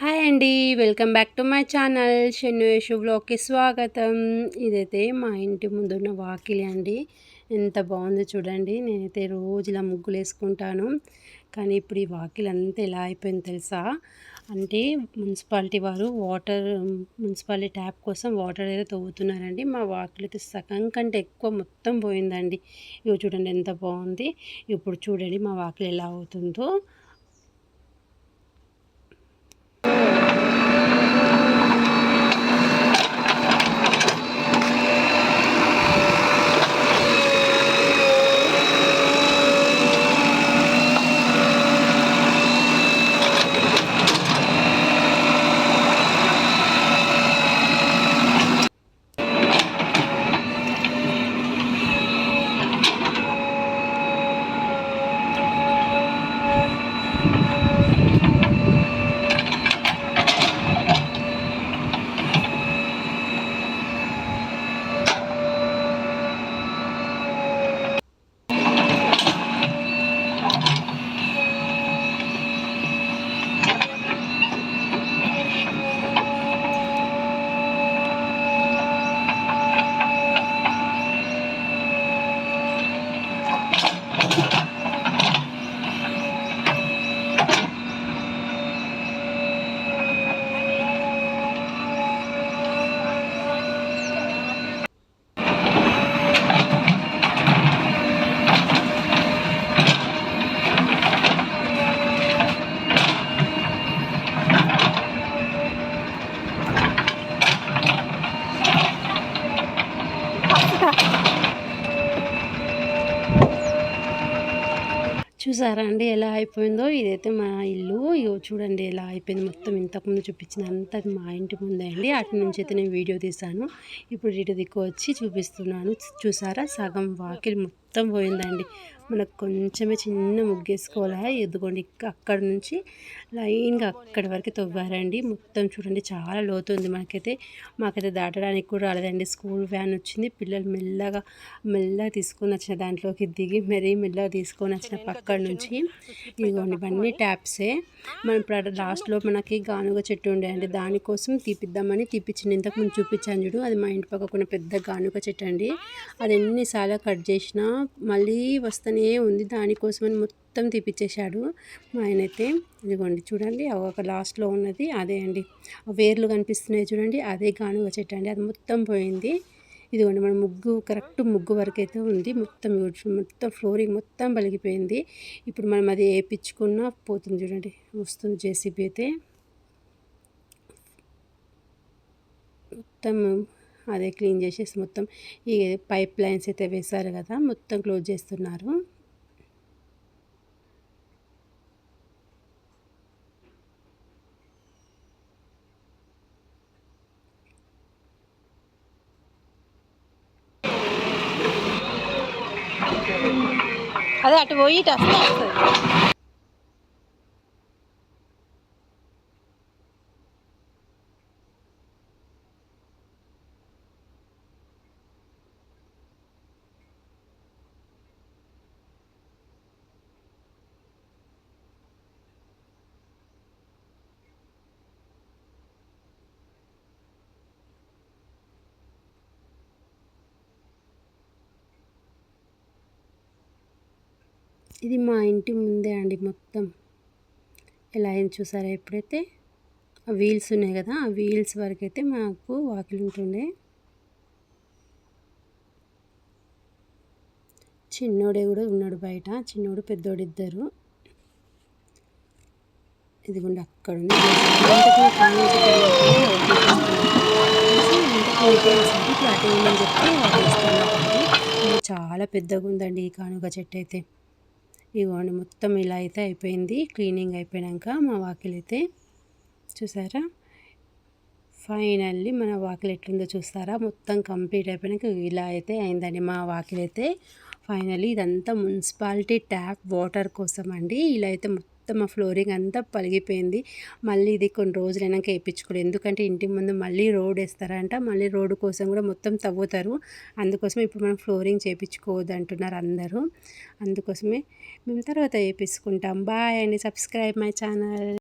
Hi అండి welcome back to my channel. Shannu బ్లాగ్కి స్వాగతం. ఇదైతే మా ఇంటి ముందున్న వాకిలి అండి. ఎంత బాగుందో చూడండి. నేనైతే రోజు ఇలా ముగ్గులు వేసుకుంటాను కానీ ఇప్పుడు ఈ వాకిలి అంతా ఎలా అయిపోయింది తెలుసా? అంటే మున్సిపాలిటీ వారు వాటర్ మున్సిపాలిటీ ట్యాప్ కోసం వాటర్ అయితే తవ్వుతున్నారండి. మా వాకిలితో సగం కంటే ఎక్కువ మొత్తం పోయిందండి. ఇవి చూడండి ఎంత బాగుంది. ఇప్పుడు చూడండి మా వాకిలి ఎలా అవుతుందో. చూసారా అండి ఎలా అయిపోయిందో? ఇదైతే మా ఇల్లు. ఇగో చూడండి ఎలా అయిపోయింది. మొత్తం ఇంతకుముందు చూపించిన అంత మా ఇంటి ముందే అండి. అటు నుంచి అయితే నేను వీడియో తీశాను. ఇప్పుడు ఇటు దిక్కు వచ్చి చూపిస్తున్నాను. చూసారా? సగం వాకిలి మొత్తం పోయిందండి. మనకు కొంచెమే చిన్న ముగ్గేసుకోవాలి? ఎదుగుండి అక్కడ నుంచి లైన్గా అక్కడి వరకు తవ్వారండి. మొత్తం చూడండి చాలా లోతు ఉంది మనకైతే. మాకైతే దాటడానికి కూడా రాలేదండి. స్కూల్ వ్యాన్ వచ్చింది. పిల్లలు మెల్లగా మెల్లగా తీసుకొని వచ్చిన దాంట్లోకి దిగి మరీ మెల్లగా తీసుకొని వచ్చిన పక్కన నుంచి. ఇదిగోండి ఇవన్నీ ట్యాప్సే. మనం ఇప్పుడు లాస్ట్లో మనకి గానుగ చెట్టు ఉండేయండి దానికోసం తీపిద్దామని తీపిచ్చింది ఇంతకుముందు చూపించాను చూడు. అది మా ఇంటి పక్కకున్న పెద్ద గానుగ చెట్టు అండి. అది ఎన్నిసార్లు కట్ చేసినా మళ్ళీ వస్తూనే ఉంది. దానికోసమని మొత్తం తీపిచ్చేశాడు మా ఆయన అయితే ఇదిగోండి చూడండి ఒక లాస్ట్లో ఉన్నది అదే అండి. వేర్లు కనిపిస్తున్నాయి చూడండి అదే గానుగ చెట్టు అండి. అది మొత్తం పోయింది. ఇదిగోండి మన ముగ్గు కరెక్ట్ ముగ్గు వరకు అయితే ఉంది. మొత్తం మొత్తం ఫ్లోరింగ్ మొత్తం పలిగిపోయింది. ఇప్పుడు మనం అది వేయించుకున్నా పోతుంది చూడండి వస్తుంది జేసీబీ అయితే. మొత్తం అదే క్లీన్ చేసేసి మొత్తం ఈ పైప్ లైన్స్ అయితే వేశారు కదా మొత్తం క్లోజ్ చేస్తున్నారు. అదే అటు పోయి ఇటు వస్తుంది. ఇది మా ఇంటి ముందే అండి మొత్తం. ఎలా అయింది చూసారా ఎప్పుడైతే? ఆ వీల్స్ ఉన్నాయి కదా ఆ వీల్స్ వరకు అయితే మాకు వాకిలి ఉంటుండే. చిన్నోడే కూడా ఉన్నాడు బయట చిన్నోడు పెద్దోడు ఇద్దరు. ఇదిగోండి అక్కడ ఉంది. చాలా పెద్దగా ఉందండి ఈ కానుక చెట్టు అయితే. ఇవ్వండి మొత్తం ఇలా అయితే అయిపోయింది. క్లీనింగ్ అయిపోయాక మా వాకిలి అయితే చూసారా? ఫైనల్లీ మన వాకిలి ఎట్లుందో చూస్తారా? మొత్తం కంప్లీట్ అయిపోయినాక ఇలా అయితే అయిందండి మా వాకిలి అయితే. ఫైనల్లీ ఇదంతా మున్సిపాలిటీ ట్యాప్ వాటర్ కోసం అండి ఇలా అయితే మొత్తం ఆ ఫ్లోరింగ్ అంతా పలిగిపోయింది. మళ్ళీ ఇది కొన్ని రోజులైనాక వేయించుకోలేదు ఎందుకంటే ఇంటి ముందు మళ్ళీ రోడ్ వేస్తారంట. మళ్ళీ రోడ్డు కోసం కూడా మొత్తం తవ్వుతారు. అందుకోసమే ఇప్పుడు మనం ఫ్లోరింగ్ చేయించుకోవద్దు అంటున్నారు అందరూ. అందుకోసమే మేము తర్వాత వేయించుకుంటాం. బాయ్ అండి. Subscribe my channel.